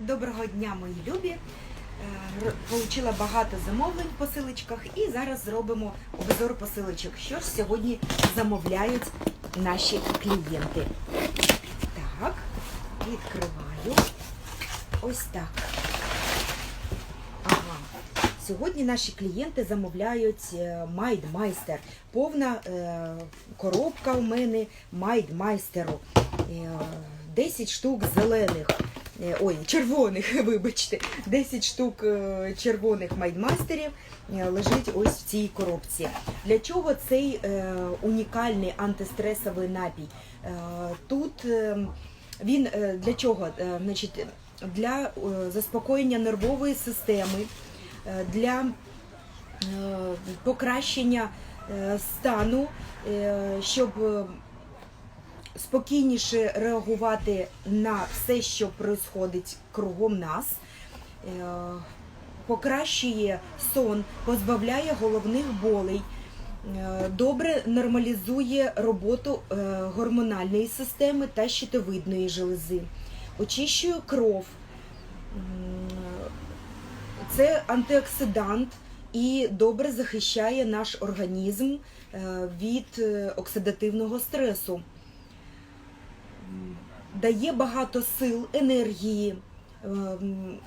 Доброго дня, мої любі. Е, Получила багато замовлень в посилочках і зараз зробимо обзор посилочок. Що ж сьогодні замовляють наші клієнти. Так, відкриваю. Ось так. Ага. Сьогодні наші клієнти замовляють Майдмайстер. Повна е, коробка у мене Майдмайстеру. Е, 10 штук зелених. Е, Ой, червоних, вибачте, 10 штук е, червоних майдмастерів е, лежить ось в цій коробці. Для чого цей унікальний антистресовий напій? Тут він для чого? Значить, для заспокоєння нервової системи, для покращення стану, щоб спокійніше реагувати на все, що відбувається кругом нас, е, покращує сон, позбавляє головних болей, е, добре нормалізує роботу е, гормональної системи та щитовидної желези, очищує кров. Це антиоксидант і добре захищає наш організм від оксидативного стресу дає багато сил, енергії, ем,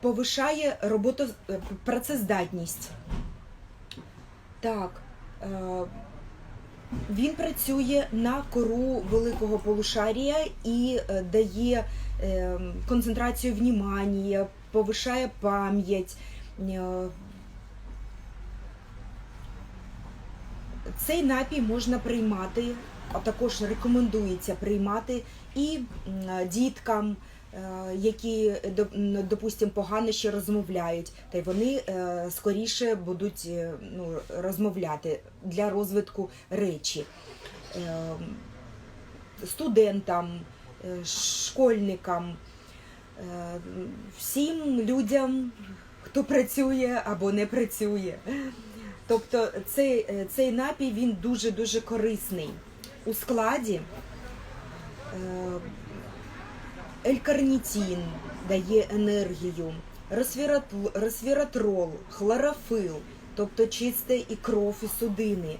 повишає роботу, е, працездатність. Так, е, він працює на кору великого полушарія і е, дає е, концентрацію внимання, повишає пам'ять. Цей напій можна приймати, також рекомендується приймати і діткам, е, які доп- м, допустим, погано ще розмовляють, та й вони е, скоріше будуть е, ну, розмовляти для розвитку речі. Студентам, школьникам, всім людям, хто працює або не працює. Тобто цей, цей напій він дуже-дуже корисний. У складі е, елькарнітін дає енергію, ресвіратрол, хлорофил, тобто чисте і кров і судини,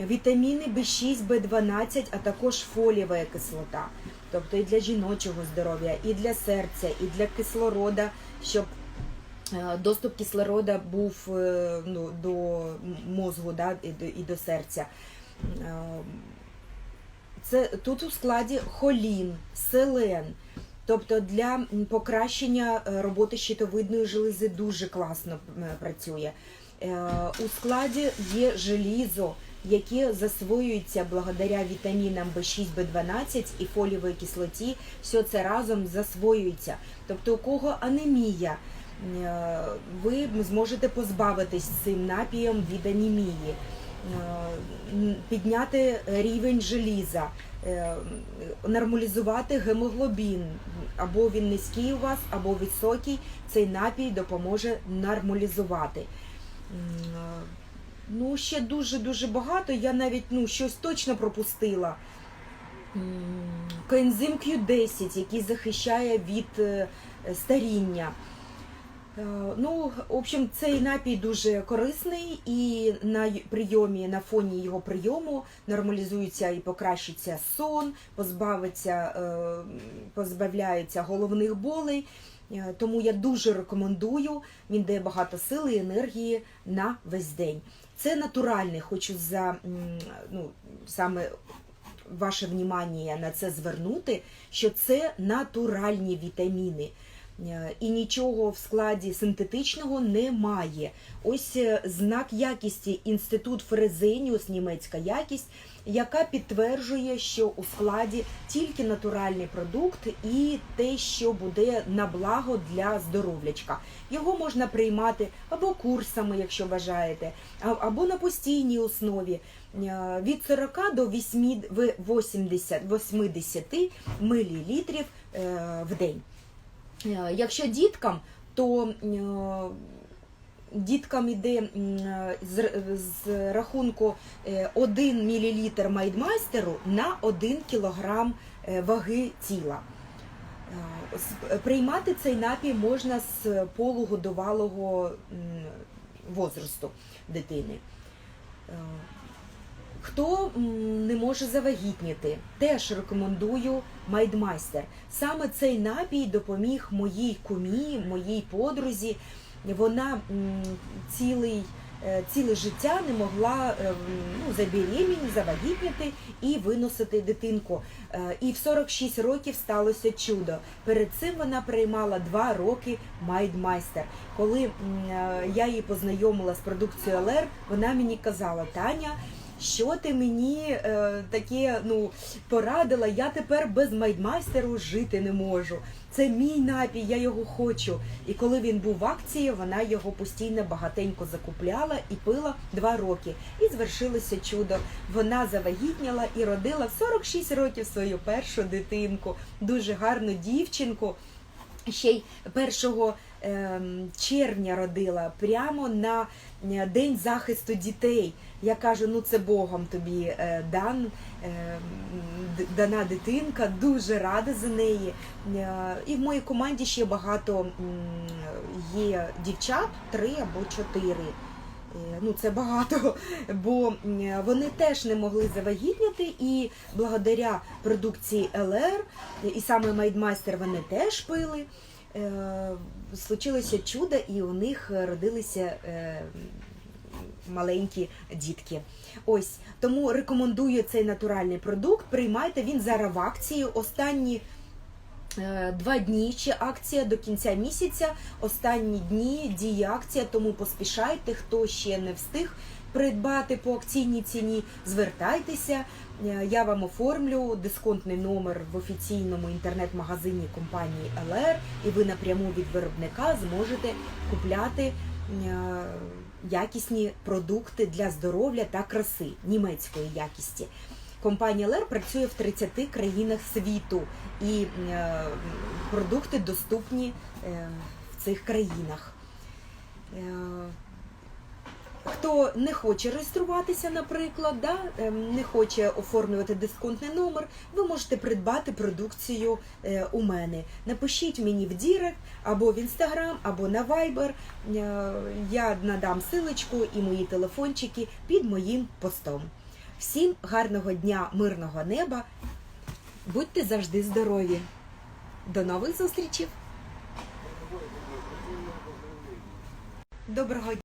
вітаміни В6, В12, а також фолієва кислота. Тобто і для жіночого здоров'я, і для серця, і для кислорода, щоб е, доступ кислорода був е, ну, до мозку да, і, до, і до серця. Е, Це тут у складі холін, селен. Тобто для покращення е, роботи щитовидної желези дуже класно працює. Е, У складі є желізо, яке засвоюється благодаря вітамінам В6, В12 і фолієвій кислоті. Все це разом засвоюється. Тобто, у кого анемія, е, ви зможете позбавитись цим напієм від анемії, Е, підняти рівень желіза, е, нормалізувати гемоглобін. Або він низький у вас, або високий. Цей напій допоможе нормалізувати. Е, Ну, ще дуже-дуже багато. Я навіть ну, щось точно пропустила. Коензим Q10, який захищає від е, старіння. Е, Ну, в общем, цей напій дуже корисний і на прийомі, на фоні його прийому нормалізується і покращиться сон, позбавиться, е, позбавляється головних болей. Е, Тому я дуже рекомендую. Він дає багато сили і енергії на весь день. Це натуральний, хочу за ну, саме ваше внимання на це звернути, що це натуральні вітаміни. Е, І нічого в складі синтетичного немає. Ось е, знак якісті Інститут Фрезеніус, німецька якість, яка підтверджує, що у складі тільки натуральний продукт і те, що буде на благо для здоров'ячка. Його можна приймати або курсами, якщо бажаєте, або на постійній основі е, від 40 до 8 в- 80, 80 мл в день. Е, Якщо діткам, то е, діткам йде з, рахунку е, 1 мл майдмайстеру на 1 кг ваги тіла. Е, Приймати цей напій можна з полугодовалого м, возрасту дитини. Хто не може завагітніти, теж рекомендую Майдмайстер. Саме цей напій допоміг моїй кумі, моїй подрузі. Вона цілий, е, ціле життя не могла е, ну, забеременіти, завагітніти і виносити дитинку. Е, І в 46 років сталося чудо. Перед цим вона приймала 2 роки Майдмайстер. Коли я її познайомила з продукцією ЛР, вона мені казала, Таня. Що ти мені е, таке ну порадила? Я тепер без майдмайстеру жити не можу. Це мій напій, я його хочу. І коли він був в акції, вона його постійно багатенько закупляла і пила два роки. І звершилося чудо. Вона завагітніла і родила в 46 років свою першу дитинку, дуже гарну дівчинку. Ще й 1 ем, червня родила прямо на е, День захисту дітей. Я кажу, ну це Богом тобі е, дан, е, дана дитинка, дуже рада за неї. Е, І в моїй команді ще багато є дівчат, три або чотири. Ну, це багато, бо вони теж не могли завагітніти, і благодаря продукції ЛР, і саме Майдмайстер вони теж пили. Е, Случилося чудо, і у них родилися е, маленькі дітки. Ось тому рекомендую цей натуральний продукт. Приймайте він зараз в акції. Останні е, два дні ще акція до кінця місяця. Останні дні діє акція, тому поспішайте, хто ще не встиг придбати по акційній ціні. Звертайтеся. Е, Я вам оформлю дисконтний номер в офіційному інтернет-магазині компанії LR, і ви напряму від виробника зможете купляти е, якісні продукти для здоров'я та краси німецької якісті. Компанія LR працює в 30 країнах світу, і е, продукти доступні в цих країнах. Хто не хоче реєструватися, наприклад, да, ем, не хоче оформлювати дисконтний номер, ви можете придбати продукцію е, у мене. Напишіть мені в Дірект або в Інстаграм, або на Viber. Е, Я надам силочку і мої телефончики під моїм постом. Всім гарного дня, мирного неба. Будьте завжди здорові. До нових зустрічей! Доброго дня!